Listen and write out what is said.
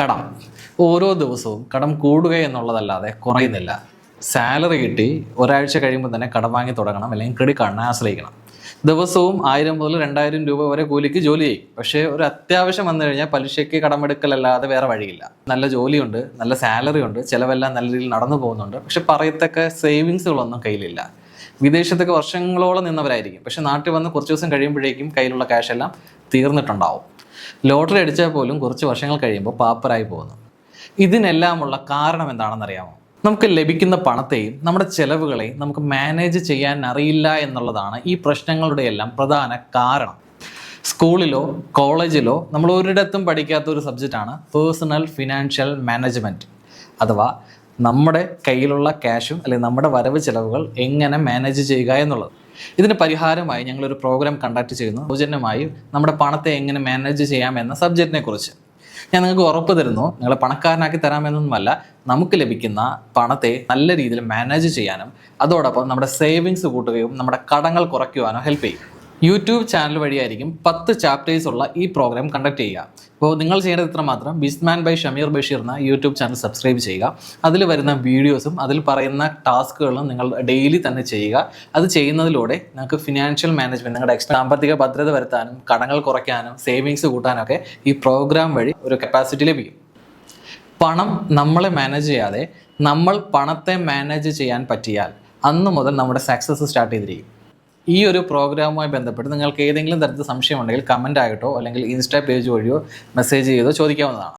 കടം. ഓരോ ദിവസവും കടം കൂടുക എന്നുള്ളതല്ലാതെ കുറയുന്നില്ല. സാലറി കിട്ടി ഒരാഴ്ച കഴിയുമ്പോൾ തന്നെ കടം വാങ്ങി തുടങ്ങണം അല്ലെങ്കിൽ ക്രെഡിറ്റ് കാർഡിനെ ആശ്രയിക്കണം. ദിവസവും ആയിരം മുതൽ രണ്ടായിരം രൂപ വരെ കൂലിക്ക് ജോലി ചെയ്യും. പക്ഷേ ഒരു അത്യാവശ്യം വന്നു കഴിഞ്ഞാൽ പലിശയ്ക്ക് കടമെടുക്കലല്ലാതെ വേറെ വഴിയില്ല. നല്ല ജോലിയുണ്ട് നല്ല സാലറി ഉണ്ട് ചിലവെല്ലാം നല്ല രീതിയിൽ നടന്നു പോകുന്നുണ്ട്. പക്ഷെ പറയത്തക്ക സേവിങ്സുകളൊന്നും കയ്യിലില്ല. വിദേശത്തൊക്കെ വർഷങ്ങളോളം നിന്നവരായിരിക്കും. പക്ഷെ നാട്ടിൽ വന്ന് കുറച്ച് ദിവസം കഴിയുമ്പോഴേക്കും കയ്യിലുള്ള ക്യാഷ് എല്ലാം തീർന്നിട്ടുണ്ടാവും. ലോട്ടറി അടിച്ചാൽ പോലും കുറച്ച് വർഷങ്ങൾ കഴിയുമ്പോൾ പാപ്പരായി പോകുന്നു. ഇതിനെല്ലാമുള്ള കാരണം എന്താണെന്നറിയാമോ? നമുക്ക് ലഭിക്കുന്ന പണത്തെയും നമ്മുടെ ചെലവുകളെയും നമുക്ക് മാനേജ് ചെയ്യാൻ അറിയില്ല എന്നുള്ളതാണ് ഈ പ്രശ്നങ്ങളുടെ എല്ലാം പ്രധാന കാരണം. സ്കൂളിലോ കോളേജിലോ നമ്മൾ ഒരിടത്തും പഠിക്കാത്ത ഒരു സബ്ജക്റ്റാണ് പേഴ്സണൽ ഫിനാൻഷ്യൽ മാനേജ്മെന്റ് അഥവാ നമ്മുടെ കയ്യിലുള്ള ക്യാഷും അല്ലെങ്കിൽ നമ്മുടെ വരവ് ചിലവുകൾ എങ്ങനെ മാനേജ് ചെയ്യുക എന്നുള്ളത്. ഇതിന് പരിഹാരമായി ഞങ്ങളൊരു പ്രോഗ്രാം കണ്ടക്ട് ചെയ്യുന്നു. സൗജന്യമായി നമ്മുടെ പണത്തെ എങ്ങനെ മാനേജ് ചെയ്യാം എന്ന സബ്ജക്റ്റിനെ കുറിച്ച്. ഞാൻ നിങ്ങൾക്ക് ഉറപ്പ് തരുന്നു നിങ്ങളെ പണക്കാരനാക്കി തരാമെന്നൊന്നുമല്ല നമുക്ക് ലഭിക്കുന്ന പണത്തെ നല്ല രീതിയിൽ മാനേജ് ചെയ്യാനും അതോടൊപ്പം നമ്മുടെ സേവിങ്സ് കൂട്ടുകയും നമ്മുടെ കടങ്ങൾ കുറയ്ക്കുവാനോ ഹെൽപ്പ് ചെയ്യും. യൂട്യൂബ് ചാനൽ വഴിയായിരിക്കും പത്ത് ചാപ്റ്റേഴ്സ് ഉള്ള ഈ പ്രോഗ്രാം കണ്ടക്ട് ചെയ്യുക. അപ്പോൾ നിങ്ങൾ ചെയ്യേണ്ടത് ഇത്ര മാത്രം ബിസ്മാൻ ബൈ ഷമീർ ബഷീർ എന്ന യൂട്യൂബ് ചാനൽ സബ്സ്ക്രൈബ് ചെയ്യുക. അതിൽ വരുന്ന വീഡിയോസും അതിൽ പറയുന്ന ടാസ്കുകളും നിങ്ങൾ ഡെയിലി തന്നെ ചെയ്യുക. അത് ചെയ്യുന്നതിലൂടെ നിങ്ങൾക്ക് ഫിനാൻഷ്യൽ മാനേജ്മെന്റ് നിങ്ങളുടെ എക്സ്ട്രാ സാമ്പത്തിക ഭദ്രത വരുത്താനും കടങ്ങൾ കുറയ്ക്കാനും സേവിങ്സ് കൂട്ടാനൊക്കെ ഈ പ്രോഗ്രാം വഴി ഒരു കപ്പാസിറ്റി ലഭിക്കും. പണം നമ്മളെ മാനേജ് ചെയ്യാതെ നമ്മൾ പണത്തെ മാനേജ് ചെയ്യാൻ പറ്റിയാൽ അന്ന് മുതൽ നമ്മുടെ സക്സസ് സ്റ്റാർട്ട് ചെയ്തിരിക്കും. ഈ ഒരു പ്രോഗ്രാമുമായി ബന്ധപ്പെട്ട് നിങ്ങൾക്ക് ഏതെങ്കിലും തരത്തിൽ സംശയമുണ്ടെങ്കിൽ കമന്റ് ആയിട്ടോ അല്ലെങ്കിൽ ഇൻസ്റ്റാ പേജ് വഴിയോ മെസ്സേജ് ചെയ്തോ ചോദിക്കാവുന്നതാണ്.